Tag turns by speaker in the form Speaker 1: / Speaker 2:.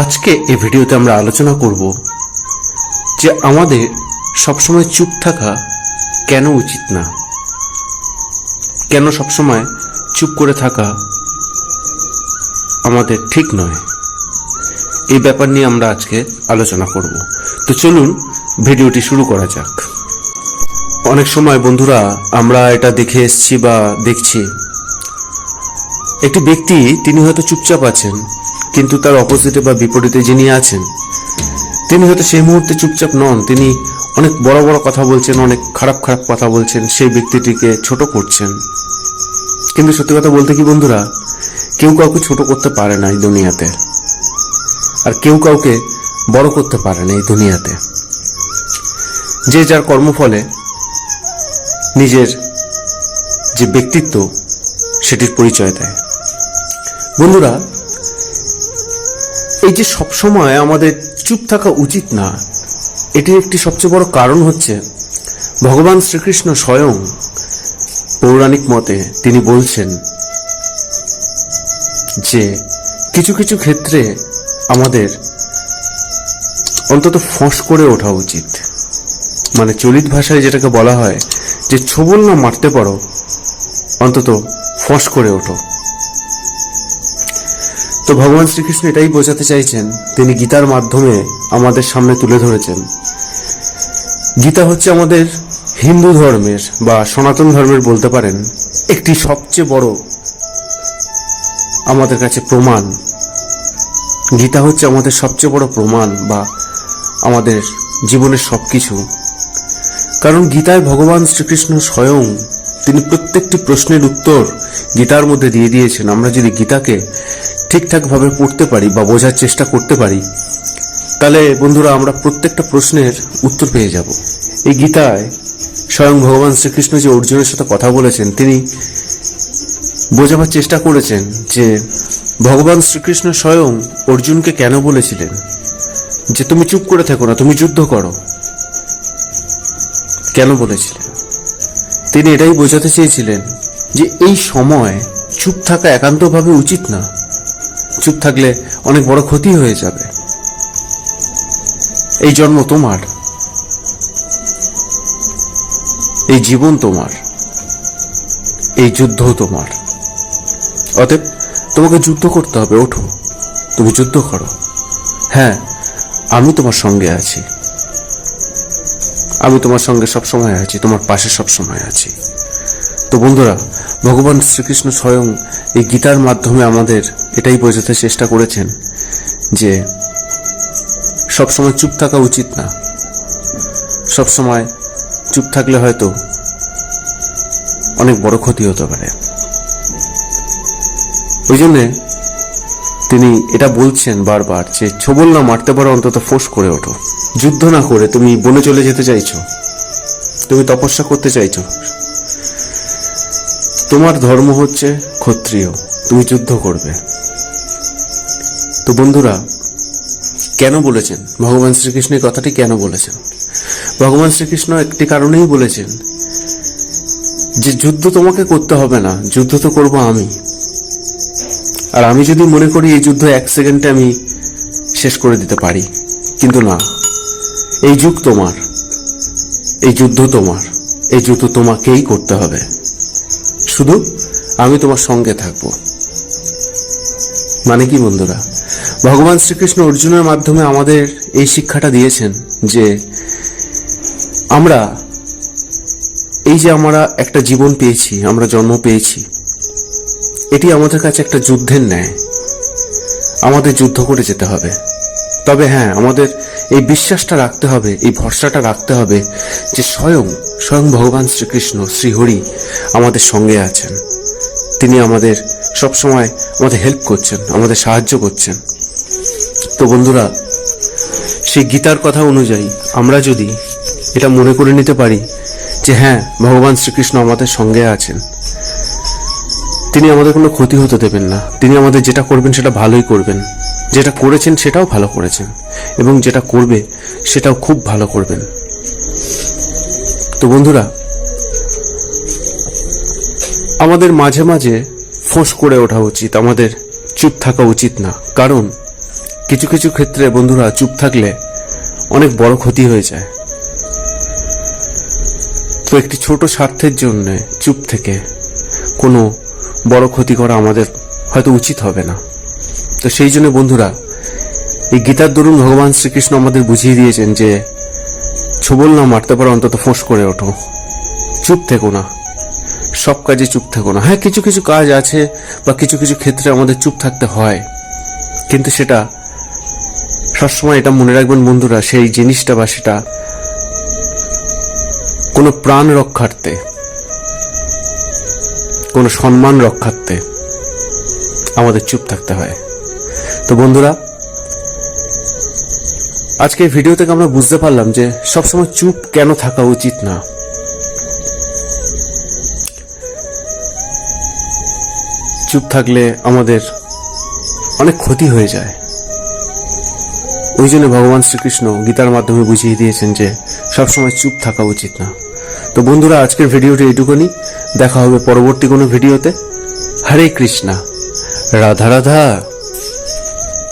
Speaker 1: আজকে এই ভিডিওতে আমরা আলোচনা করব যে আমাদের সবসময় চুপ থাকা কেন উচিত না? কেন সবসময় চুপ করে থাকা আমাদের ঠিক নয়? এই ব্যাপার নিয়ে আমরা আজকে আলোচনা করব। তো চলুন ভিডিওটি শুরু করা যাক। অনেক সময় বন্ধুরা, আমরা এটা দেখে এসেছি বা দেখছি। একটি ব্যক্তি, তিনি হয়তো চুপচাপ আছেন। কিন্তু তার অপোজিটে বা বিপরীতে যিনি আছেন, তিনি হয়তো সেই মুহূর্তে চুপচাপ নন। তিনি অনেক বড় বড় কথা বলছেন, অনেক খারাপ খারাপ কথা বলছেন, সেই ব্যক্তিটিকে ছোট করছেন। কিন্তু সত্যি কথা বলতে কি বন্ধুরা, কেউ কাউকে ছোট করতে পারে না এই দুনিয়াতে। আর কেউ কাউকে বড় করতে পারে না এই দুনিয়াতে। যে যার কর্মফলে নিজের যে ব্যক্তিত্ব, সেটির পরিচয় দেয়। বন্ধুরা এই যে সবসময় আমাদের চুপ থাকা উচিত না এটির একটি সবচেয়ে বড় কারণ হচ্ছে, ভগবান শ্রীকৃষ্ণ স্বয়ং পৌরাণিক মতে তিনি বলছেন যে কিছু কিছু ক্ষেত্রে আমাদের অন্তত ফোঁস করে ওঠা উচিত। মানে চলিত ভাষায় যেটাকে বলা হয় যে ছবল না মারতে পারো, অন্তত ফোঁস করে ওঠো। তো ভগবান শ্রীকৃষ্ণ এটাই বোঝাতে চাইছেন, তিনি গীতার মাধ্যমে আমাদের সামনে তুলে ধরেছেন। গীতা হচ্ছে আমাদের হিন্দু ধর্মের বা সনাতন ধর্মের বলতে পারেন, একটি সবচেয়ে বড় আমাদের কাছে প্রমাণ। গীতা হচ্ছে আমাদের সবচেয়ে বড় প্রমাণ বা আমাদের জীবনের সবকিছু। কারণ গীতায় ভগবান শ্রীকৃষ্ণ স্বয়ং তিনি প্রত্যেকটি প্রশ্নের উত্তর গীতার মধ্যে দিয়ে দিয়েছেন। আমরা যদি গীতাকে ঠিকঠাকভাবে পড়তে পারি বা বোঝার চেষ্টা করতে পারি, তাহলে বন্ধুরা আমরা প্রত্যেকটা প্রশ্নের উত্তর পেয়ে যাব। এই গীতায় স্বয়ং ভগবান শ্রীকৃষ্ণ যে অর্জুনের সাথে কথা বলেছেন, তিনি বোঝাবার চেষ্টা করেছেন যে ভগবান শ্রীকৃষ্ণ স্বয়ং অর্জুনকে কেন বলেছিলেন? যে তুমি চুপ করে থেকো না, তুমি যুদ্ধ করো। কেন বলেছিলেন? তিনি এটাই বোঝাতে চেয়েছিলেন যে এই সময় চুপ থাকা একান্তভাবে উচিত না। চুপ থাকলে অনেক বড় ক্ষতি হয়ে যাবে। এই জন্ম তোমার। এই জীবন তোমার। এই যুদ্ধ তোমার। অতএব তোমাকে যুদ্ধ করতে হবে, ওঠো। তুমি যুদ্ধ করো। হ্যাঁ আমি তোমার সঙ্গে আছি। আমি তোমার সঙ্গে সব সময় আছি, তোমার পাশে সব সময় আছি। তো বন্ধুরা, ভগবান শ্রীকৃষ্ণ স্বয়ং এই গীতার মাধ্যমে আমাদের এটাই বোঝাতে চেষ্টা করেছেন যে সব সময় চুপ থাকা উচিত না। সব সময় চুপ থাকলে হয়তো অনেক বড় ক্ষতি হতে পারে। ওই জন্যে তিনি এটা বলছেন বারবার যে, ছবল না মারতে পারো, অন্তত ফোর্স করে ওঠো। যুদ্ধ না করে তুমি বনে চলে যেতে চাইছো। তুমি তপস্যা করতে চাইছো। তোমার ধর্ম হচ্ছে ক্ষত্রিয়, তুমি যুদ্ধ করবে। তো বন্ধুরা, কেন বলেছেন? ভগবান শ্রীকৃষ্ণ এই কথাটি কেন বলেছেন? ভগবান শ্রীকৃষ্ণ একটি কারণেই বলেছেন যে যুদ্ধ তোমাকে করতে হবে না, যুদ্ধ তো করব আমি। আর আমি যদি মনে করি এই যুদ্ধ এক সেকেন্ডে আমি শেষ করে দিতে পারি, কিন্তু না। এই যুগ তোমার, এই যুদ্ধ তোমার, এই যুদ্ধ তোমাকেই করতে হবে। শুধু আমি তোমার সঙ্গে থাকব। মানে কি বন্ধুরা? ভগবান শ্রীকৃষ্ণ অর্জুনের মাধ্যমে আমাদের এই শিক্ষাটা দিয়েছেন যে আমরা এই যে আমরা একটা জীবন পেয়েছি, আমরা জন্ম পেয়েছি, এটি আমাদের কাছে একটা যুদ্ধের ন্যায়। আমাদের যুদ্ধ করে যেতে হবে। তবে হ্যাঁ আমাদের এই বিশ্বাসটা রাখতে হবে, এই ভরসাটা রাখতে হবে যে স্বয়ং স্বয়ং ভগবান শ্রীকৃষ্ণ, শ্রীহরি আমাদের সঙ্গে আছেন। তিনি আমাদের সব সময় আমাদের হেল্প করছেন, আমাদের সাহায্য করছেন। তো বন্ধুরা, সেই গীতার কথা অনুযায়ী আমরা যদি এটা মনে করে নিতে পারি যে হ্যাঁ ভগবান শ্রীকৃষ্ণ আমাদের সঙ্গে আছেন। তিনি আমাদের কোনো ক্ষতি হতে দেবেন না। তিনি আমাদের যেটা করবেন সেটা ভালোই করবেন। যেটা করেছেন সেটাও ভালো করেছেন এবং যেটা করবে সেটাও খুব ভালো করবেন। তো বন্ধুরা, আমাদের মাঝে মাঝে ফোঁস করে ওঠা উচিত, আমাদের চুপ থাকা উচিত না। কারণ কিছু কিছু ক্ষেত্রে বন্ধুরা, চুপ থাকলে অনেক বড় ক্ষতি হয়ে যায়। তো একটি ছোট স্বার্থের জন্য চুপ থেকে কোনো বড় ক্ষতি করা আমাদের হয়তো উচিত হবে না। তো সেই জন্য বন্ধুরা, এই গীতার দরুন ভগবান শ্রীকৃষ্ণ আমাদের বুঝিয়ে দিয়েছেন যে ছবল না মারতে পারো, অন্তত ফোঁস করে ওঠো। চুপ থেকো না। সব কাজে চুপ থেকো না। হ্যাঁ কিছু কিছু কাজ আছে বা কিছু কিছু ক্ষেত্রে আমাদের চুপ থাকতে হয়। কিন্তু সেটা সবসময় এটা মনে রাখবেন বন্ধুরা, সেই জিনিসটা বা সেটা কোনো প্রাণ রক্ষার্থে, কোনো সম্মান রক্ষার্থে আমাদের চুপ থাকতে হয়। তো বন্ধুরা আজকে ভিডিও থেকে আমরা বুঝতে পারলাম যে সবসময় চুপ কেন থাকা উচিত না। চুপ থাকলে আমাদের অনেক ক্ষতি হয়ে যায়। ওই জন্য ভগবান শ্রীকৃষ্ণ গীতার মাধ্যমে বুঝিয়ে দিয়েছেন যে সবসময় চুপ থাকা উচিত না। তো বন্ধুরা, আজকের ভিডিওটি এইটুকুনি। দেখা হবে পরবর্তী কোনো ভিডিওতে হরে কৃষ্ণা। রাধা রাধা।